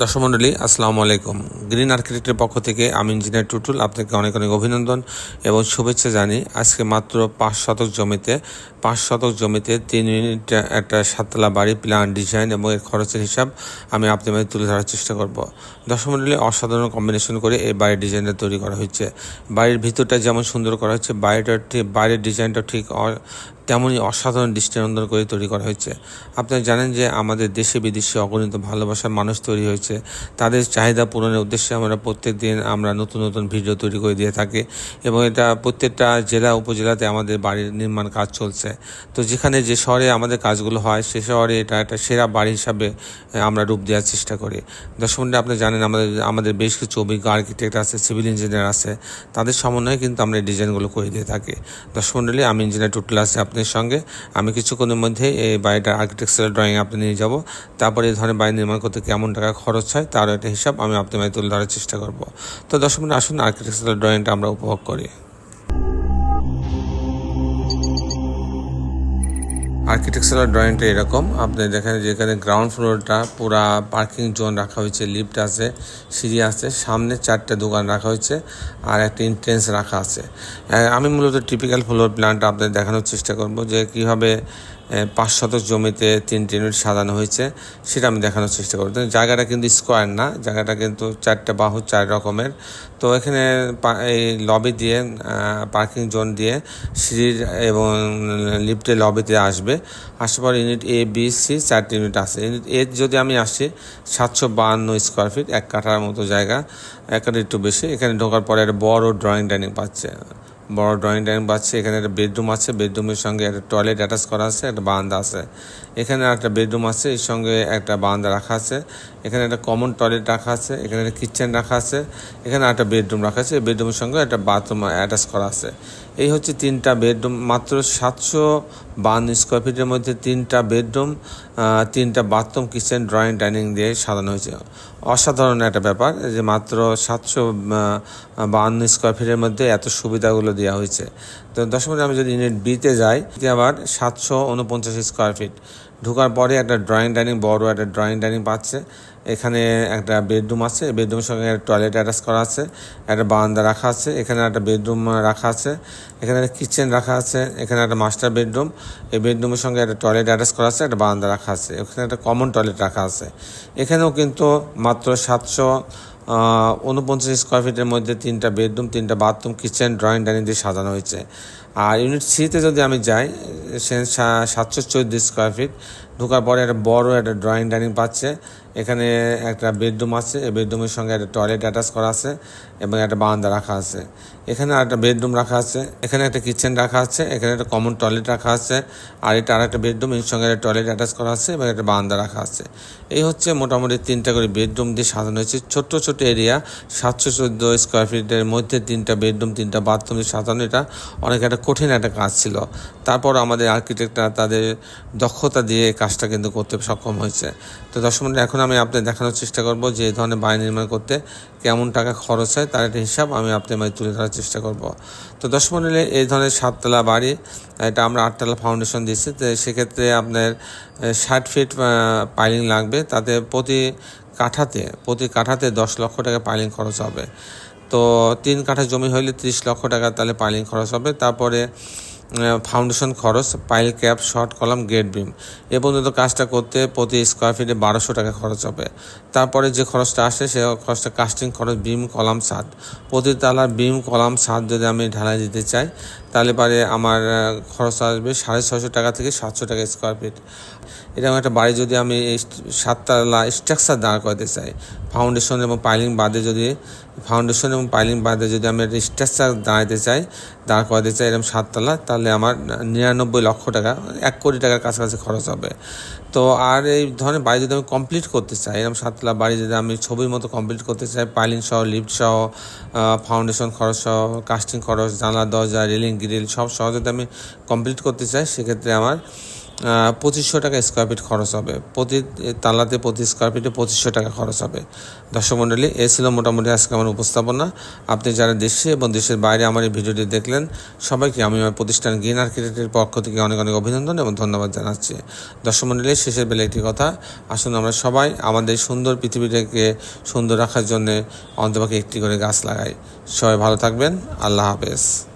দর্শক মণ্ডলী আসসালামু আলাইকুম। গ্রিন আর্কিটেক্টের পক্ষ থেকে আমি ইঞ্জিনিয়ার টুটুল আপনাকে অনেক অনেক অভিনন্দন এবং শুভেচ্ছা জানি আজকে মাত্র পাঁচ শতক জমিতে, পাঁচ শতক জমিতে তিন ইউনিট একটা সাততলা বাড়ি প্ল্যান ডিজাইন এবং এর খরচের হিসাব আমি আপনাদের তুলে ধরার চেষ্টা করব। দর্শক মণ্ডলী অসাধারণ কম্বিনেশন করে এই বাড়ির ডিজাইনটা তৈরি করা হয়েছে। বাড়ির ভিতরটা যেমন সুন্দর করা হচ্ছে বাড়িটার ঠিক বাইরের ডিজাইনটা ঠিক তেমনই অসাধারণ দৃষ্টিনন্দন করে তৈরি করা হয়েছে। আপনারা জানেন যে আমাদের দেশে বিদেশে অগণিত ভালোবাসার মানুষ তৈরি হয়েছে। তাদের চাহিদা পূরণের উদ্দেশ্যে আমরা প্রত্যেক দিন আমরা নতুন নতুন ভিডিও তৈরি করে দিয়ে থাকি এবং এটা প্রত্যেকটা জেলা, উপজেলাতে আমাদের বাড়ির নির্মাণ কাজ চলছে। তো যেখানে যে শহরে আমাদের কাজগুলো হয়, সে শহরে এটা একটা সেরা বাড়ি হিসাবে আমরা রূপ দেওয়ার চেষ্টা করি। দর্শক মণ্ডলী আপনি জানেন আমাদের আমাদের বেশ কিছু অভিজ্ঞ আর্কিটেক্ট আছে সিভিল ইঞ্জিনিয়ার আছে। তাদের সমন্বয়ে কিন্তু আমরা ডিজাইনগুলো করে দিয়ে থাকি। দর্শক মণ্ডলী আমি ইঞ্জিনিয়ার টুটুল আছি আপনার সঙ্গে। আমি কিছুক্ষণের মধ্যে এই বাড়িটার আর্কিটেকচারাল ড্রয়িং আপনি নিয়ে যাব। তারপরে এই ধরনের বাড়ি নির্মাণ করতে কেমন টাকা খরচ হয়, তারও একটা হিসাব আমি আপনার তুলে ধরার চেষ্টা করব। তো দশ মিনিট আসুন আর্কিটেকচারাল ড্রয়িংটা আমরা উপভোগ করি। আর্কিটেকচারাল ড্রয়িংটা এরকম। আপনি দেখেন যেখানে গ্রাউন্ড ফ্লোরটা পুরা পার্কিং জোন রাখা হয়েছে লিফট আছে, সিঁড়ি আছে, সামনে চারটে দোকান রাখা হয়েছে আর একটা এন্ট্রেন্স রাখা আছে। আমি মূলত টিপিক্যাল ফ্লোর প্ল্যানটা আপনাদের দেখানোর চেষ্টা করব যে কীভাবে পাঁচ শতক জমিতে তিনটি ইউনিট সাজানো হয়েছে, সেটা আমি দেখানোর চেষ্টা কিন্তু জায়গাটা কিন্তু স্কোয়ার না, জায়গাটা কিন্তু চারটে বাহু, চার রকমের। তো এখানে এই লবি দিয়ে পার্কিং জোন দিয়ে সিঁড়ির এবং লিফটের লবিতে আসবে। আসার পর ইউনিট এ বি সি চারটি ইউনিট আছে। ইউনিট এ যদি আমি আসি, সাতশো বাহান্ন স্কোয়ার ফিট এক কাঠার মতো জায়গা, এক একটু বেশি। এখানে ঢোকার পরে একটা বড় ড্রয়িং ডাইনিং পাচ্ছে। বড় ড্রয়িং টাইম পাচ্ছে এখানে একটা বেডরুম আছে বেডরুমের সঙ্গে একটা টয়লেট অ্যাটাচ করা আছে, একটা বারান্দা আছে। এখানে একটা বেডরুম আছে, এর সঙ্গে একটা বারান্দা রাখা আছে। এখানে একটা কমন টয়লেট রাখা আছে, এখানে একটা কিচেন রাখা আছে, এখানে একটা বেডরুম রাখা আছে বেডরুমের সঙ্গে একটা বাথরুম অ্যাটাচ করা আছে। এই হচ্ছে তিনটা বেডরুম মাত্র সাতশো বান্ন স্কোয়ার ফিটের মধ্যে তিনটা বেডরুম তিনটা বাথরুম কিচেন ড্রয়িং ডাইনিং দিয়ে সাজানো হয়েছে। অসাধারণ একটা ব্যাপার যে মাত্র সাতশো বাহান্ন স্কোয়ার ফিটের মধ্যে এত সুবিধাগুলো দেওয়া হয়েছে। তো দশমিক আমি যদি ইউনিট বিতে যাই আবার সাতশো উনপঞ্চাশ স্কোয়ার ফিট ঢোকার পরে একটা ড্রয়িং ডাইনিং বড় একটা ড্রয়িং ডাইনিং পাচ্ছে। এখানে একটা বেডরুম আছে, বেডরুমের সঙ্গে একটা টয়লেট অ্যাটাচ করা আছে, একটা বারান্দা রাখা আছে, এখানে একটা বেডরুম রাখা আছে, এখানে একটা কিচেন রাখা আছে, এখানে একটা মাস্টার বেডরুম, এই বেডরুমের সঙ্গে একটা টয়লেট অ্যাটাচ করা আছে, একটা বারান্দা রাখা আছে এখানে একটা কমন টয়লেট রাখা আছে। এখানেও কিন্তু মাত্র সাতশো উনপঞ্চাশ স্কোয়ার ফিটের মধ্যে তিনটা বেডরুম, তিনটা বাথরুম, কিচেন, ড্রয়িং, ডাইনিং দিয়ে সাজানো হয়েছে। আর ইউনিট সিতে যদি আমি যাই, সে সাতশো চোদ্দ স্কোয়ার ফিট ঢোকার পরে একটা বড় একটা ড্রয়িং ডাইনিং পাচ্ছে। এখানে একটা বেডরুম আছে, এই বেডরুমের সঙ্গে একটা টয়লেট অ্যাটাচ করা আছে এবং একটা বারান্দা রাখা আছে। এখানে একটা বেডরুম রাখা আছে, এখানে একটা কিচেন রাখা আছে, এখানে একটা কমন টয়লেট রাখা আছে, আর এটা আর একটা বেডরুম এর সঙ্গে একটা টয়লেট অ্যাটাচ করা আছে এবং একটা বারান্দা রাখা আছে। এই হচ্ছে মোটামুটি তিনটা করে বেডরুম দিয়ে সাজানো হয়েছে। ছোট্ট ছোট্ট এরিয়া সাতশো চোদ্দ স্কোয়ার ফিটের মধ্যে তিনটা বেডরুম তিনটা বাথরুম দিয়ে সাজানো। এটা অনেক একটা কঠিন একটা কাজ ছিল। তারপর আমাদের আর্কিটেক্টরা তাদের দক্ষতা দিয়ে কাজটা কিন্তু করতে সক্ষম হয়েছে। তো দর্শক এখন আমি আপনাদের দেখানোর চেষ্টা করব যে এই ধরনের বাড়ি নির্মাণ করতে কেমন টাকা খরচ হয়, তার একটা হিসাব আমি আপনাদের মাঝে তুলে ধরার চেষ্টা করব। তো মন্ডলে, এই ধরনের সাততলা বাড়ি, এটা আমরা আটতলা ফাউন্ডেশন দিচ্ছি তো সেক্ষেত্রে আপনার ষাট ফিট পাইলিং লাগবে। তাতে প্রতি কাঠাতে প্রতি কাঠাতে দশ লক্ষ টাকা পাইলিং খরচ হবে। তো তিন কাঠা জমি হইলে ত্রিশ লক্ষ টাকা তাহলে পাইলিং খরচ হবে। তারপরে ফাউন্ডেশন খরচ pile cap short column grade beam এ পর্যন্ত কাজটা করতে প্রতি স্কোয়ার ফিটে বারোশো টাকা খরচ হবে। তারপরে যে খরচটা আসে, সে খরচটা কাস্টিং খরচ বিম কলাম ছাদ। প্রতি তালার বিম কলাম ছাদ যদি আমি ঢালাই দিতে চাই, তাহলে পারে আমার খরচ আসবে সাড়ে ছশো টাকা থেকে সাতশো টাকা স্কোয়ার ফিট এরকম একটা বাড়ি যদি আমি সাততলা স্ট্রাকচার দাঁড় করাতে চাই। ফাউন্ডেশন এবং পাইলিং বাদে যদি ফাউন্ডেশন এবং পাইলিং বাদে যদি আমি একটা স্ট্রাকচার দাঁড়াতে চাই, দাঁড় করাতে চাই এরকম সাততলা, তাহলে আমার নিরানব্বই লক্ষ টাকা, এক কোটি টাকার কাছাকাছি খরচ হবে। তো আর এই ধরনের বাড়ি যদি আমি কমপ্লিট করতে চাই, এরকম সাততলা বাড়ি যদি আমি ছবির মতো কমপ্লিট করতে চাই পাইলিং সহ লিফট সহ ফাউন্ডেশন খরচ সহ কাস্টিং খরচ, জানলা, দরজা রেলিং গ্রিল সব সহ যদি আমি কমপ্লিট করতে চাই, সেক্ষেত্রে আমার পঁচিশশো টাকা স্কোয়ার ফিট খরচ হবে। প্রতি তালাতে প্রতি স্কোয়ার ফিটে পঁচিশশো টাকা খরচ হবে। দর্শক মণ্ডলী, এ ছিল মোটামুটি আজকে আমার উপস্থাপনা। আপনি যারা দেশে এবং দেশের বাইরে আমার এই ভিডিওটি দেখলেন, সবাইকে আমি আমার প্রতিষ্ঠান গ্রিন আর্কিটেক্টের পক্ষ থেকে অনেক অনেক অভিনন্দন এবং ধন্যবাদ জানাচ্ছি। দর্শক মণ্ডলী, শেষের বেলা একটি কথা। আসুন আমরা সবাই আমাদের সুন্দর পৃথিবীটাকে সুন্দর রাখার জন্য অন্তপাকে একটি করে গাছ লাগাই। সবাই ভালো থাকবেন। আল্লাহ হাফেজ।